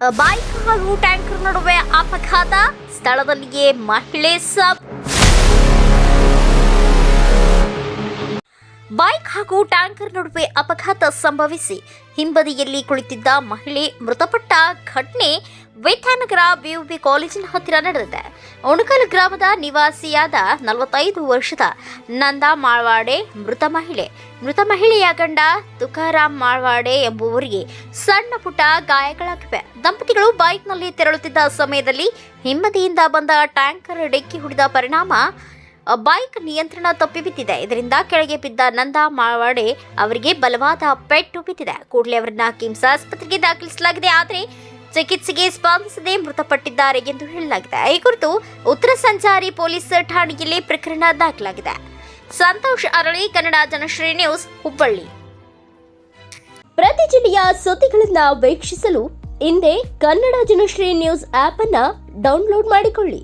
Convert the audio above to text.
Bike ಹಾಗೂ tanker ನಡುವೆ ಅಪಘಾತ. ಸ್ಥಳದಲ್ಲಿಯೇ ಮಹಿಳೆ ಸಬ್. ಬೈಕ್ ಹಾಗೂ ಟ್ಯಾಂಕರ್ ನಡುವೆ ಅಪಘಾತ ಸಂಭವಿಸಿ ಹಿಂಬದಿಯಲ್ಲಿ ಕುಳಿತಿದ್ದ ಮಹಿಳೆ ಮೃತಪಟ್ಟ ಘಟನೆ ವಿದ್ಯಾನಗರ ಬಿಯುಬಿ ಕಾಲೇಜಿನ ಹತ್ತಿರ ನಡೆದಿದೆ. ಉಣಕಲ್ ಗ್ರಾಮದ ನಿವಾಸಿಯಾದ ನಲವತ್ತೈದು ವರ್ಷದ ನಂದಾ ಮಾಳ್ವಾಡೆ ಮೃತ ಮಹಿಳೆ. ಮೃತ ಮಹಿಳೆಯ ಗಂಡ ತುಕಾರಾಮ್ ಮಾಳ್ವಾಡೆ ಎಂಬುವರಿಗೆ ಸಣ್ಣ ಪುಟ್ಟ ಗಾಯಗಳಾಗಿವೆ. ದಂಪತಿಗಳು ಬೈಕ್ನಲ್ಲಿ ತೆರಳುತ್ತಿದ್ದ ಸಮಯದಲ್ಲಿ ಹಿಂಬದಿಯಿಂದ ಬಂದ ಟ್ಯಾಂಕರ್ ಡಿಕ್ಕಿ ಹೊಡೆದ ಪರಿಣಾಮ ಬೈಕ್ ನಿಯಂತ್ರಣ ತಪ್ಪಿ ಬಿದ್ದಿದೆ. ಇದರಿಂದ ಕೆಳಗೆ ಬಿದ್ದ ನಂದಾ ಮಾಳ್ವಾಡೆ ಅವರಿಗೆ ಬಲವಾದ ಪೆಟ್ಟು ಬಿದ್ದಿದೆ. ಕೂಡಲೇ ಅವರನ್ನ ಕಿಮ್ಸ್ ಆಸ್ಪತ್ರೆಗೆ ದಾಖಲಿಸಲಾಗಿದೆ. ಆದರೆ ಚಿಕಿತ್ಸೆಗೆ ಸ್ಪಂದಿಸದೆ ಮೃತಪಟ್ಟಿದ್ದಾರೆ ಎಂದು ಹೇಳಲಾಗಿದೆ. ಈ ಕುರಿತು ಉತ್ತರ ಸಂಚಾರಿ ಪೊಲೀಸ್ ಠಾಣೆಯಲ್ಲಿ ಪ್ರಕರಣ ದಾಖಲಾಗಿದೆ. ಸಂತೋಷ್ ಅರಳಿ, ಕನ್ನಡ ಜನಶ್ರೀ ನ್ಯೂಸ್, ಹುಬ್ಬಳ್ಳಿ. ಪ್ರತಿ ಜಿಲ್ಲೆಯ ಸುದ್ದಿಗಳನ್ನು ವೀಕ್ಷಿಸಲು ಹಿಂದೆ ಕನ್ನಡ ಜನಶ್ರೀ ನ್ಯೂಸ್ ಆಪ್ ಅನ್ನು ಡೌನ್ಲೋಡ್ ಮಾಡಿಕೊಳ್ಳಿ.